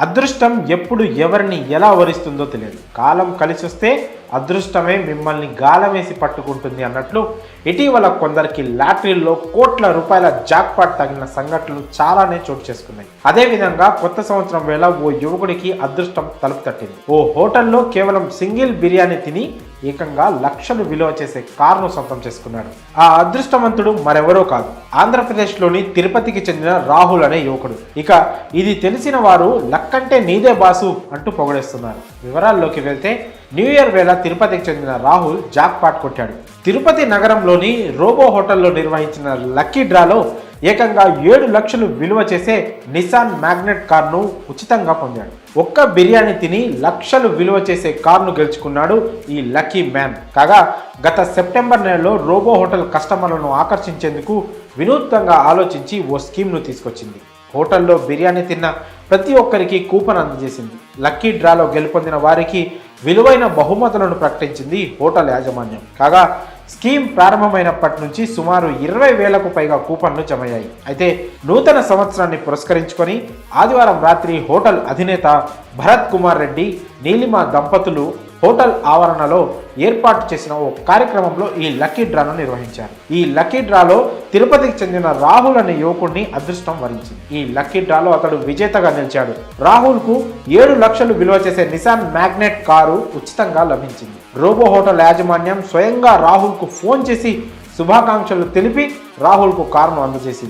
అదృష్టం ఎప్పుడు ఎవరిని ఎలా వరిస్తుందో తెలియదు. కాలం కలిసి వస్తే అదృష్టమే మిమ్మల్ని గాలమేసి పట్టుకుంటుంది అన్నట్లు ఇటీవల కొందరికి లాటరీలో కోట్ల రూపాయల జాక్పాట్ తగిన సంఘటనలు చాలానే చోటు చేసుకున్నాయి. అదేవిధంగా కొత్త సంవత్సరం వేళ ఓ యువకుడికి అదృష్టం తలుపు తట్టింది. ఓ హోటల్లో కేవలం సింగిల్ బిర్యానీ తిని ఏకంగా లక్షలు విలువ చేసే కారును సొంతం చేసుకున్నాడు. ఆ అదృష్టవంతుడు మరెవరో కాదు. ఆంధ్రప్రదేశ్లోని తిరుపతికి చెందిన రాహుల్ అనే యువకుడు. ఇక ఇది తెలిసిన వారు లక్కంటే నీదే బాసు అంటూ పొగడేస్తున్నారు. వివరాల్లోకి వెళ్తే న్యూ ఇయర్ వేళ తిరుపతికి చెందిన రాహుల్ జాక్ పాట్ కొట్టాడు. తిరుపతి నగరంలోని రోబో హోటల్లో నిర్వహించిన లక్కీ డ్రాలో ఏకంగా ఏడు లక్షలు విలువ చేసే నిసాన్ మ్యాగ్నెట్ కార్ను ఉచితంగా పొందాడు. ఒక్క బిర్యానీ తిని లక్షలు విలువ చేసే కార్ను గెలుచుకున్నాడు ఈ లక్కీ మ్యాన్. కాగా గత సెప్టెంబర్ నెలలో రోబో హోటల్ కస్టమర్లను ఆకర్షించేందుకు వినూత్నంగా ఆలోచించి ఓ స్కీమ్ను తీసుకొచ్చింది. హోటల్లో బిర్యానీ తిన్న ప్రతి ఒక్కరికి కూపన్ అందజేసింది. లక్కీ డ్రాలో గెలుపొందిన వారికి విలువైన బహుమతులను ప్రకటించింది హోటల్ యాజమాన్యం. కాగా స్కీమ్ ప్రారంభమైనప్పటి నుంచి సుమారు ఇరవై వేలకు పైగా కూపన్లు జమయ్యాయి. అయితే నూతన సంవత్సరాన్ని పురస్కరించుకొని ఆదివారం రాత్రి హోటల్ అధినేత భరత్ కుమార్ రెడ్డి నీలిమ దంపతులు హోటల్ ఆవరణలో ఏర్పాటు చేసిన ఓ కార్యక్రమంలో ఈ లక్కీ డ్రాను నిర్వహించారు. ఈ లక్కీ డ్రాలో తిరుపతికి చెందిన రాహుల్ అనే యువకుడిని అదృష్టం వరించింది. ఈ లక్కీ డ్రాలో అతడు విజేతగా నిలిచాడు. రాహుల్కు ఏడు లక్షలు విలువ చేసే నిసాన్ మ్యాగ్నెట్ కారు ఉచితంగా లభించింది. రోబో హోటల్ యాజమాన్యం స్వయంగా రాహుల్కు ఫోన్ చేసి శుభాకాంక్షలు తెలిపి రాహుల్కు కారును అందజేసింది.